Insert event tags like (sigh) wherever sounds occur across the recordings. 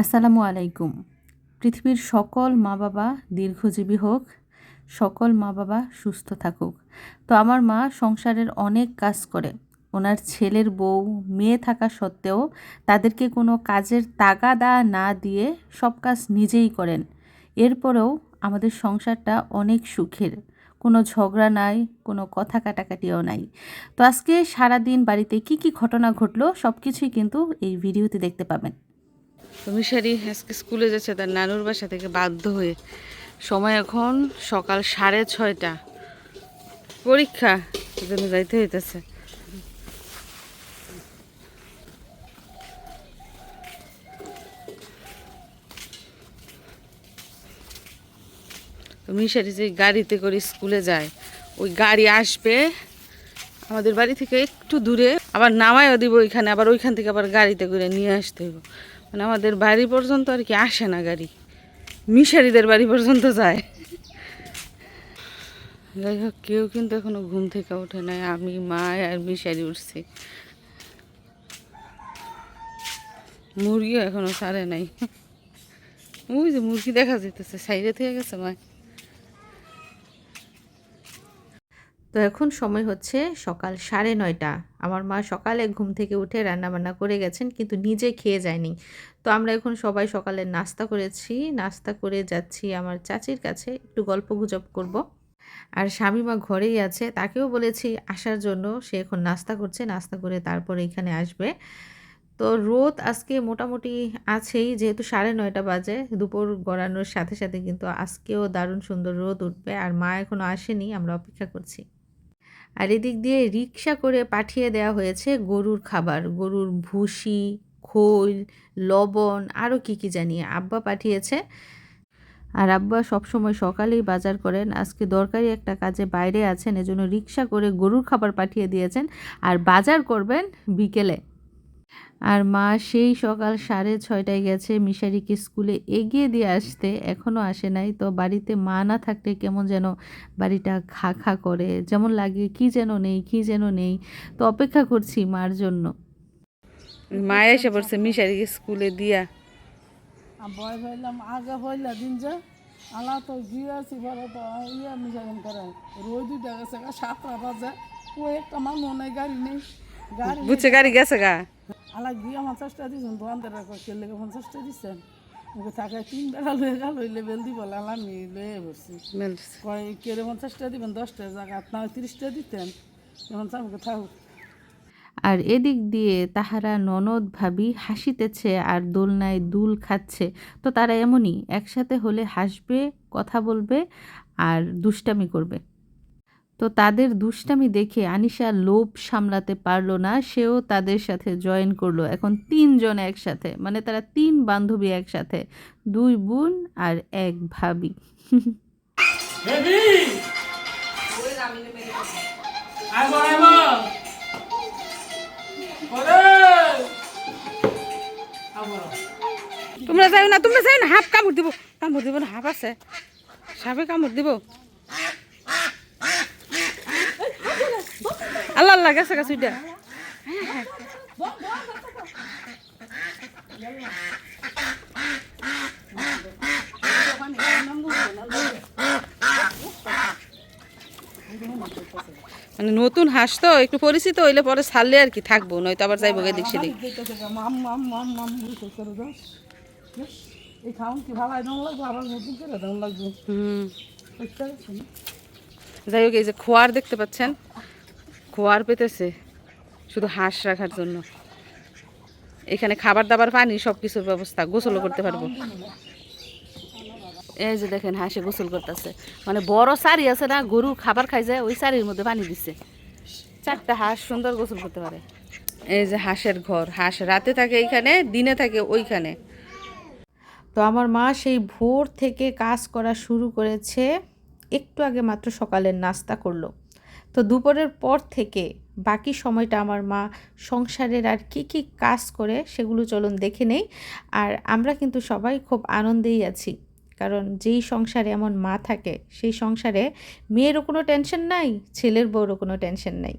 আসসালামু আলাইকুম। পৃথিবীর সকল মা বাবা দীর্ঘজীবী হোক, সকল মা বাবা সুস্থ থাকুক। তো আমার মা সংসারের অনেক কাজ করে। ওনার ছেলের বউ, মেয়ে থাকা সত্ত্বেও তাদেরকে কোনো কাজের তাগাদা না দিয়ে সব কাজ নিজেই করেন। এরপরেও আমাদের সংসারটা অনেক সুখের, কোনো ঝগড়া নাই, কোনো কথা কাটাকাটিও নাই। তো আজকে সারাদিন বাড়িতে কি কি ঘটনা ঘটলো সব কিছুই কিন্তু এই ভিডিওতে দেখতে পাবেন। তো মিশারি আজকে স্কুলে যাচ্ছে, তার নানুর বাসা থেকে বাধ্য হয়ে। সময় এখন সকাল সাড়ে ছয়টা। পরীক্ষা, এজন্য যাইতে হইতেছে। তো মিশারি যে গাড়িতে করে স্কুলে যায়, ওই গাড়ি আসবে আমাদের বাড়ি থেকে একটু দূরে। আবার নামাইও দিব ওইখানে, আবার ওইখান থেকে আবার গাড়িতে করে নিয়ে আসতে হইব। মানে আমাদের বাড়ি পর্যন্ত আর কি আসে না গাড়ি। মিশারিদের বাড়ি পর্যন্ত যায়। যাই হোক, কেউ কিন্তু এখনও ঘুম থেকে ওঠে নাই। আমি, মা আর মিশারি উঠছি। মুরগিও এখনও ছাড়ে নাই। ওই যে মুরগি দেখা যেতেছে সাইডে থেকে গেছে, মা? তো এখন সময় হচ্ছে সকাল সাড়ে নয়টা। আমার মা সকালে ঘুম থেকে উঠে রান্নাবান্না করে গেছেন, কিন্তু নিজে খেয়ে যায়নি। তো আমরা এখন সবাই সকালে নাস্তা করেছি। নাস্তা করে যাচ্ছি আমার চাচির কাছে, একটু গল্প গুজব করব। আর স্বামীমা ঘরেই আছে, তাকেও বলেছি আসার জন্য, সে এখন নাস্তা করছে, নাস্তা করে তারপরে এখানে আসবে। তো রোদ আজকে মোটামুটি আছেই, যেহেতু সাড়ে নয়টা বাজে, দুপুর গড়ানোর সাথে সাথে কিন্তু আজকেও দারুণ সুন্দর রোদ উঠবে, আর মা এখনও আসেনি, আমরা অপেক্ষা করছি। আর এদিক দিয়ে রিক্সা করে পাঠিয়ে দেওয়া হয়েছে গরুর খাবার। গরুর ভুসি, খোল, লবণ আরও কী কী জানিয়ে আব্বা পাঠিয়েছে। আর আব্বা সবসময় সকালেই বাজার করেন। আজকে দরকারি একটা কাজে বাইরে আছেন, এজন্য রিক্সা করে গরুর খাবার পাঠিয়ে দিয়েছেন। আর বাজার করবেন বিকেলে। আর মা সেই সকাল সাড়ে ছয়টায় গেছে মিশারিকে স্কুলে এগিয়ে দিয়ে আসতে এখনও আসে নাই। তো বাড়িতে মা না থাকলে কেমন যেন বাড়িটা খা খা করে যেমন লাগে কি যেন নেই কি যেন নেই। তো অপেক্ষা করছি মার জন্য। মায়া এসে পড়ছে মিশারিকে স্কুলে দিয়া। ভয় পাইলাম আগে পয়লা দিন যে আলা তো গিয়েছি পরে তো ইয়ে মিশাইন করে। গেছে গা সাতটা বাজে। ও একটা মানুষ নেই গাড়ি নেই। গাড়ি বুঝছে গাড়ি গেছে গা? আলা গিয়ে পঞ্চাশটা দিয়েছেন দোকানদার কেলে পঞ্চাশটা দিচ্ছেন ওকে থাকে তিন বেলা লয়ে গেল ওই লেবেল দিব আমি লয়ে বসছি। কয় কেড়ে পঞ্চাশটা দিবেন দশটা জায়গা না তিরিশটা দিতেন। যেমন আমাকে থাকুক। আর এদিক দিয়ে তাহারা ননদ ভাবি হাসিতেছে আর দোলনায় দুল খাচ্ছে। তো তারা এমনই একসাথে হলে হাসবে কথা বলবে আর দুষ্টামি করবে। তো তাদের দুষ্টামি দেখে আনিশা লোভ সামলাতে পারল না সেও তাদের সাথে জয়েন করল। এখন তিনজন একসাথে মানে তারা তিন বান্ধবী একসাথে দুই বোন আর এক ভাবি। তোমরা যাই না তোমরা যাই না হাফ কামড় দিব। কামড় দিব না হাফ আছে। সাপে কামড় দিব। আল্লাহ আল্লাহ, গেছে গেছে মানে নতুন হাঁস তো, একটু পরিচিত হইলে পরে ছাড়লে আর কি থাকব, নয়তো আবার যাইবো এদিক সেদিক। যাই হোক, এই যে খোয়ার দেখতে পাচ্ছেন। খোয়ার পেতেছে শুধু হাঁস রাখার জন্য। এখানে খাবার দাবার, পানি সব কিছুর ব্যবস্থা, গোসলও করতে পারব। এই যে দেখেন, হাঁসে গোসল করতেছে। মানে বড় সারি আছে না, গরু খাবার খাই যায়, ওই সারির মধ্যে পানি দিচ্ছে চারটা হাঁস সুন্দর গোসল করতে পারে। এই যে হাঁসের ঘর, হাঁস রাতে থাকে এইখানে, দিনে থাকে ওইখানে। তো আমার মা সেই ভোর থেকে কাজ করা শুরু করেছে, একটু আগে মাত্র সকালের নাস্তা করল। তো দুপুরের পর থেকে বাকি সময়টা আমার মা সংসারের আর কি কি কাজ করে সেগুলো চলুন দেখে নেই। আর আমরা কিন্তু সবাই খুব আনন্দেই আছি। কারণ যেই সংসারে এমন মা থাকে, সেই সংসারে মেয়েরও কোনো টেনশন নাই, ছেলের বউরও কোনো টেনশন নাই।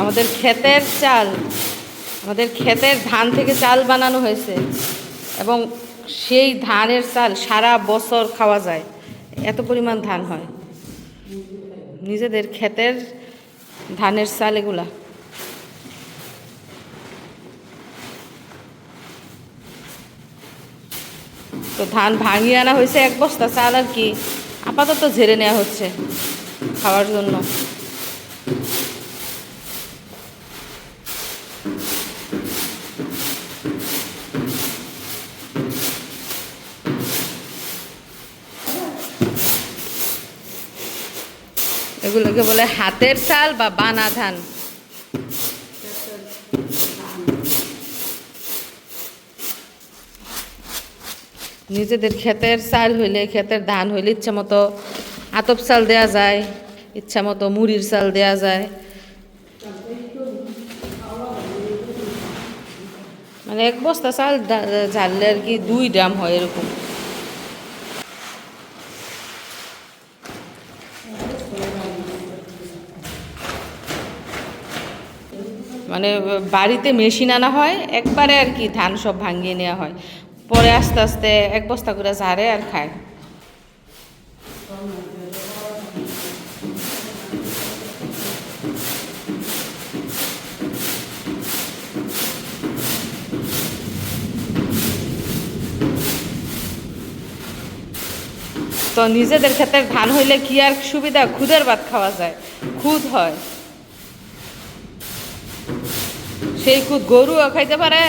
আমাদের ক্ষেতের চাল। আমাদের ক্ষেতের ধান থেকে চাল বানানো হয়েছে এবং সেই ধানের চাল সারা বছর খাওয়া যায়। এত পরিমাণ ধান হয়। নিজেদের ক্ষেতের ধানের চাল এগুলা। তো ধান ভাঙিয়ে আনা হয়েছে এক বস্তা চাল আর কি। আপাতত ঝেড়ে নেওয়া হচ্ছে খাওয়ার জন্য। এগুলোকে বলে হাতের চাল বা বানা ধান। নিজেদের ক্ষেতের চাল হইলে, ক্ষেতের ধান হইলে ইচ্ছা মতো আতপ চাল দেয়া যায়, ইচ্ছা মতো মুড়ির চাল দেয়া যায়। মানে এক বস্তা চাল ঝাড়লে আর কি দুই ড্রাম হয় এরকম। মানে বাড়িতে মেশিন আনা হয়, একবারে আর কি ধান সব ভাঙিয়ে নেওয়া হয়। পরে আস্তে আস্তে এক বস্তা করে ঝাড়ে আর খায়। তো নিজেদের ক্ষেত্রে ধান হইলে কি আর সুবিধা? খুদের ভাত খাওয়া যায়। খুদ হয়। সেই খুদ গরুও খাইতে পারে,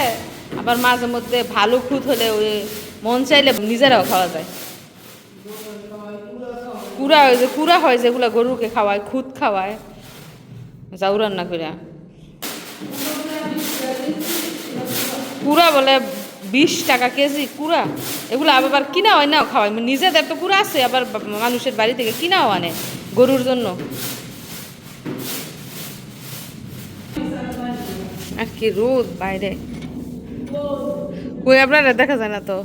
আবার মাঝে মধ্যে ভালো খুদ হলে ওই মন চাইলে নিজেরাও খাওয়া যায়। কুড়া হয় যে, কুড়া হয় যেগুলো গরুকে খাওয়ায় খুদ খাওয়ায়। যাও রান্না করে। কুড়া বলে বিশ টাকা কেজি কুড়া, এগুলো আবার কিনা হয় না খাওয়ায়। নিজেদের তো কুড়া আছে, আবার মানুষের বাড়ি থেকে কিনাও আনে গরুর জন্য। আর কি রোদ বাইরে। কই আপনারা দেখা যায় না তো?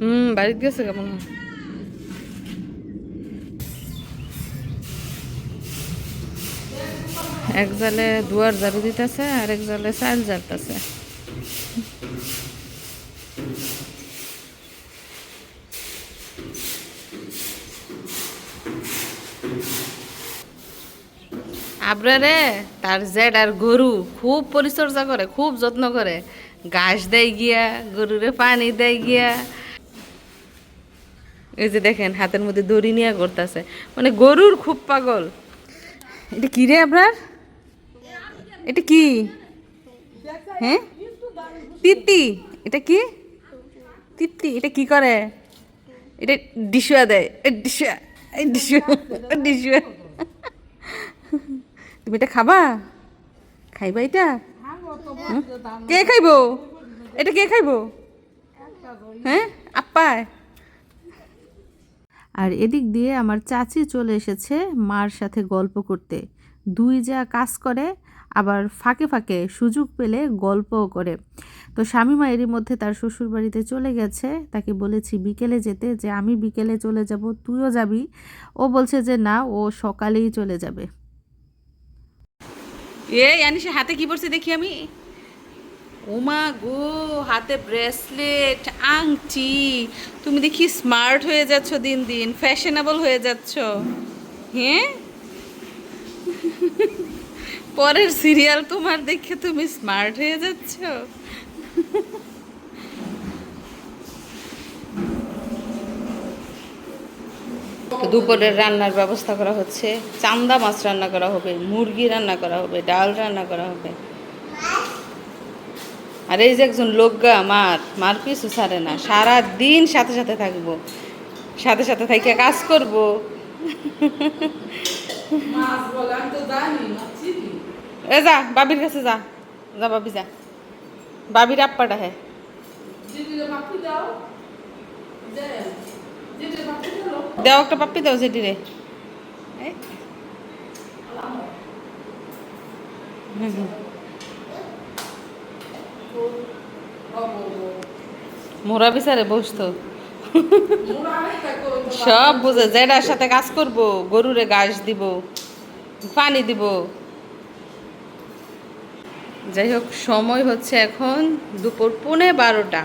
হুম, বাড়িতে গেছে কেমন এক জালে দুয়ার ঝাড়ু দিতেছে আর এক জালে চাল জ্বালতেছে আবরারে, তার জেড আর গরু খুব পরিচর্যা করে, খুব যত্ন করে। ঘাস দেয় গিয়া, গরুরে পানি দেয় গিয়া। এই যে দেখেন, হাতের মধ্যে দড়ি নিয়ে করতেছে মানে গরুর খুব পাগল। এটা কি রে আপনার এটা কি? হ্যাঁ? তিত্তি। এটা কি? তিত্তি, এটা কি করে? এটা ডিশুয়া দেয় এই ডিশুয়া ডিশুয়া তুমি এটা খাবা? খাইবা এটা? কে খাইবো? এটা কে খাইবো? হ্যাঁ আপ্পায়। আর এদিক দিয়ে আমার চাচি চলে এসেছে মার সাথে গল্প করতে। দুই যা কাজ করে আবার ফাঁকে ফাঁকে সুযোগ পেলে গল্পও করে। তো স্বামীমা এরই মধ্যে তার শ্বশুর বাড়িতে চলে গেছে। তাকে বলেছি বিকেলে যেতে যে আমি বিকেলে চলে যাব তুইও যাবি। ও বলছে যে না ও সকালেই চলে যাবে। এই আনিসে, হাতে কি পড়ছে দেখি আমি। ওমা গো, হাতে ব্রেসলেট আংটি। তুমি দেখি স্মার্ট হয়ে যাচ্ছ দিন দিন ফ্যাশনেবল হয়ে যাচ্ছ। হ্যাঁ পরের সিরিয়াল তোমার দেখে তুমি স্মার্ট হয়ে যাচ্ছ। তো দুপুরের রান্নার ব্যবস্থা করা হচ্ছে। চান্দা মাছ রান্না করা হবে মুরগি রান্না করা হবে ডাল রান্না করা হবে। আর এই যে একজন লোকগা মার মার পিছু ছাড়ে না সারা দিন সাথে সাথে থাকব। সাথে সাথে থেকে কাজ করব। এ যা বাবির কাছে যা। যা বাবি যা। বাবির আপ্পাটা হ্যাঁ দাও একটা পাপ্পি দাও যেটি রে। মোরা বিচারে বসতো। সব বুঝে যেটার সাথে কাজ করব, গরুরে ঘাস দিব, পানি দিব। যাই হোক, সময় হচ্ছে এখন দুপুর পৌনে বারোটা।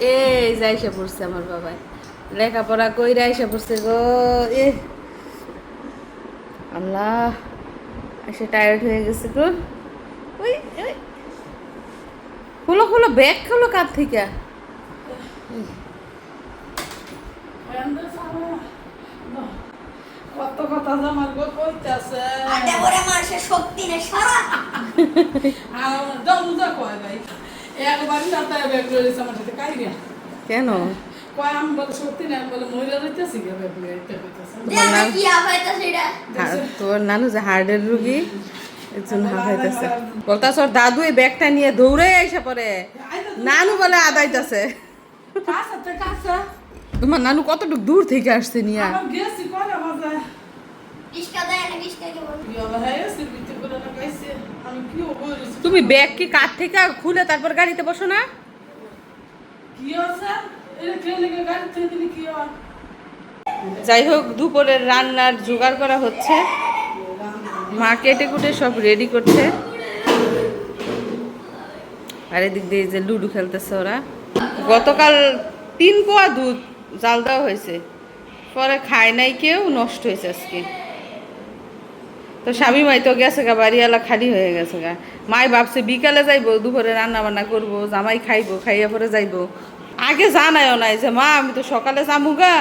এই যাইসে পড়ছে আমার বাবা লেখাপড়া কইরা এসে পড়ছে গো এ। আল্লাহ এসে টায়ার্ড হয়ে গেছে গো। ওই ওই। খুলো খুলো ব্যাগ খুলো কার থেকে? কত কথা আমার গো কইতাছে। শক্তি নেই সারা। আর দম যা কয় ভাই। একবারই ব্যাগ আমার সাথে কাইরিয়া কেন? কয় আমি বলে সত্যি না বলে মহিলা রইতেছি গে ব্যাগ লইতে কইতাছে যে আমরা কি আপাইতা সেটা? হা- তোর নানু যে হার্টের রুগী ওর দাদু এই ব্যাগটা নিয়ে দৌড়ে এসে পরে নানু বলে আদাইতেছে তোমার নানু কতটুকু দূর থেকে আসছে নিয়ে? গেছি তুমি ব্যাগ কি কাঠ থেকে খুলে তারপর গাড়িতে বসো না? যাই হোক, দুপুরের রান্নার জোগাড় করা হচ্ছে। মা কেটে কুটে সব রেডি করছে। আর এদিক দিয়ে যে লুডু খেলতেছে ওরা। গতকাল তিন পোয়া দুধ জাল দেওয়া হয়েছে। পরে খায় নাই কেউ, নষ্ট হয়েছে আজকে। তো স্বামী মাই তো গেছে গা, বাড়িওয়ালা খালি হয়ে গেছে গা। মাই ভাবছে বিকালে যাইবো, দুপুরে রান্না বান্না করব, জামাই খাইবো, খাইয়া পরে যাইবো। আগে জানায়ও নাই যে, মা, আমি তো সকালে যামু গা।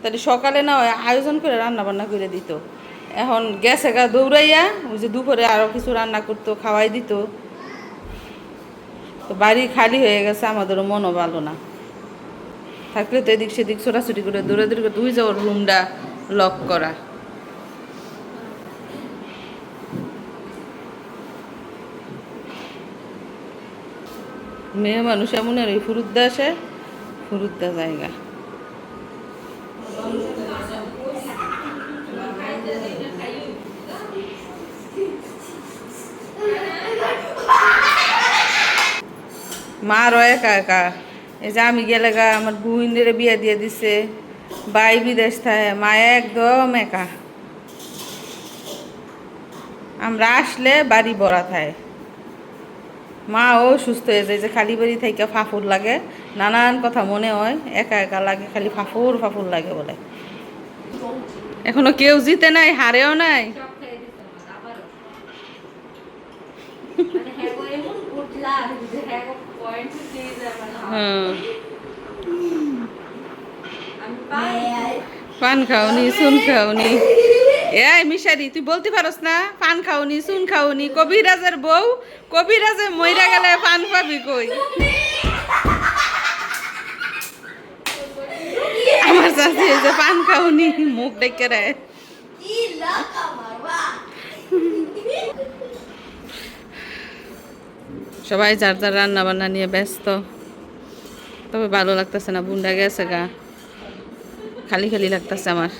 তাহলে সকালে না আয়োজন করে রান্না বান্না করে দিত। এখন গেছে গা দৌড়াইয়া, ওই যে দুপুরে আরও কিছু রান্না করতো, খাওয়াই দিত। তো বাড়ি খালি হয়ে গেছে, আমাদেরও মনও ভালো না। থাকলে তো এদিক সেদিক ছোটাছুটি করে দৌড়ে করে, তুই যাওয়ার রুমটা লক করা। মেয়ে মানুষ এমন আর ওই ফুরুদ্দা আসে? ফুরুদ্দা জায়গা। মা রয় একা এই যে আমি গেলে গা, আমার বুহিনের বিয়ে দিয়ে দিছে। বাই বিদেশ থাকে মা একদম একা। আমরা আসলে বাড়ি বড়া থাকে মা ও সুস্থ হয়ে যায়, যে খালি বাড়ি থেকে ফাফুর লাগে। নানান কথা মনে হয়, একা একা লাগে, খালি ফাফুর ফাফুর লাগে বলে। এখনও কেউ জিতে নাই, হারেও নাই। হ্যাঁ। পান খাওনি, চুন খাওনি। এই মিশারি, তুই বলতে পারস না? পান খাওনি, চুন খাওনি, কবিরাজের বউ, কবিরাজে মইরা গেলে পান পাবি কই? আমার চাষি যে পান খাওনি, মুখ ডেকে রে সবাই যার যার রান্না বান্না নিয়ে ব্যস্ত। তবে ভালো লাগতেছে না, বুন্ডা গেছে গা। খালি খালি লাগতেছে আমার।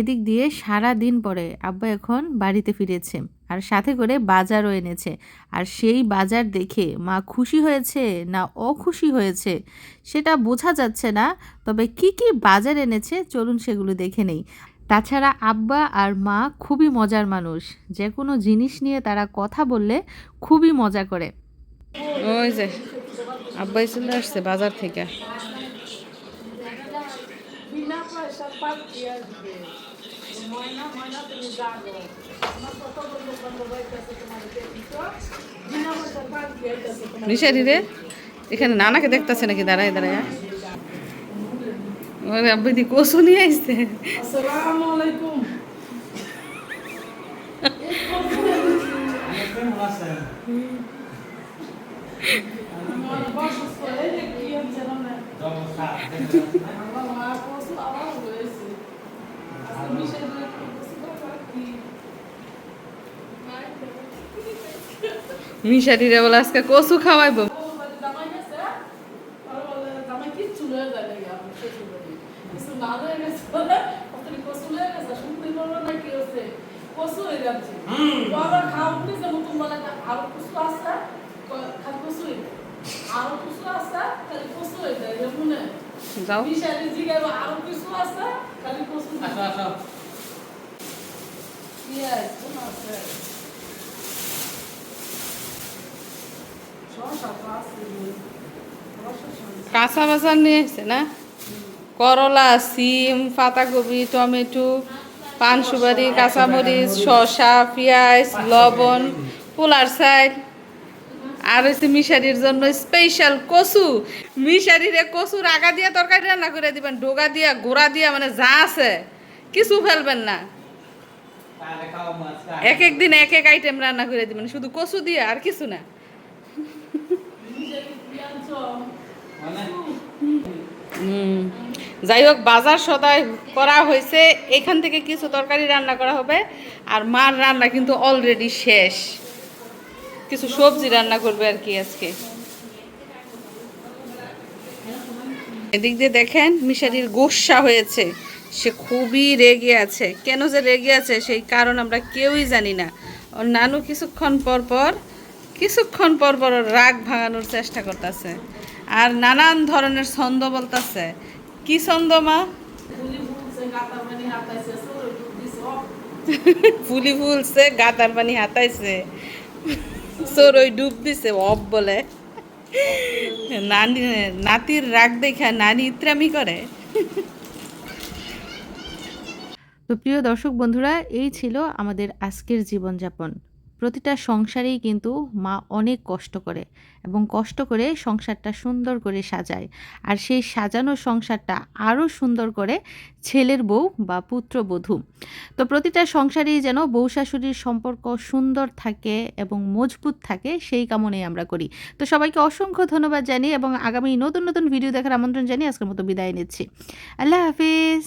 এদিক দিয়ে সারা দিন পরে আব্বা এখন বাড়িতে ফিরেছে আর সাথে করে বাজারও এনেছে। আর সেই বাজার দেখে মা খুশি হয়েছে না অখুশি হয়েছে সেটা বোঝা যাচ্ছে না, তবে কি কি বাজার এনেছে চলুন সেগুলো দেখে নেই। তাছাড়া আব্বা আর মা খুবই মজার মানুষ, যে কোনো জিনিস নিয়ে তারা কথা বললে খুবই মজা করে। ওই যে, আব্বাই চলে আসছে বাজার থেকে বিনা পাখি আসবে ময়না ময়না তুমি জানো আমার কত বন্ধু বান্ধব হইতেছে তোমার নিশারি রে এখানে নানাকে দেখতেছে নাকি? দাঁড়ায় দাঁড়ায় ওরে আব্বাই দি নিয়ে আসছে। আসসালামু আলাইকুম। আমার মিশারিরে বলে আজকে কচু খাওয়াইবো যাও বিশালি জিগাইবো আরও কিছু আছে খালি কচু আসো আসো Yes, কোন আছে কাঁচা বাজার নিয়ে এসছে না? করলা সিম পাতাকপি টমেটো পান সুপারি কাঁচামরিচ শসা পেঁয়াজ লবণ পোলার সাইড। আর হচ্ছে মিশারির জন্য স্পেশাল কচু। মিশারিরে কচুর আগা দিয়া তরকারি রান্না করে দিবেন, ডোগা দিয়া, গোড়া দিয়া মানে যা আছে, কিছু ফেলবেন না। এক এক দিন এক এক আইটেম রান্না করে দিবেন, শুধু কচু দিয়ে আর কিছু না। যাই হোক, বাজার সদাই করা হয়েছে, এখান থেকে কিছু তরকারি রান্না করা হবে, আর মার রান্না কিন্তু অলরেডি শেষ। কিছু সবজি রান্না করবে আর কি আজকে। এদিক দিয়ে দেখেন মিশারির গোসা হয়েছে। সে খুবই রেগে আছে। কেন যে রেগে আছে সেই কারণ আমরা কেউই জানি না। ওর নানু কিছুক্ষণ পর পর কিছুক্ষণ পর পর ওর রাগ ভাঙানোর চেষ্টা করতেছে। আর নানান ধরনের ছন্দ বলতেছে। কি ছন্দ মা? (laughs) পুলি ফুলছে গাতার পানি হাতাইছে। সরই ডুব দিছে অব বলে। নানি, নাতির রাগ দেখা নানি ইত্রামি করে। তো প্রিয় দর্শক বন্ধুরা, এই ছিল আমাদের আজকের জীবনযাপন। প্রতিটা সংসারেই কিন্তু মা অনেক কষ্ট করে এবং কষ্ট করে সংসারটা সুন্দর করে সাজায়। আর সেই সাজানো সংসারটা আরও সুন্দর করে ছেলের বউ বা পুত্রবধূ তো প্রতিটা সংসারেই যেন বউ শাশুড়ির সম্পর্ক সুন্দর থাকে এবং মজবুত থাকে সেই কামনাই আমরা করি। তো সবাইকে অসংখ্য ধন্যবাদ জানি এবং আগামী নতুন নতুন ভিডিও দেখার আমন্ত্রণ জানিয়ে আজকের মতো বিদায় নিচ্ছি। আল্লাহ হাফিজ।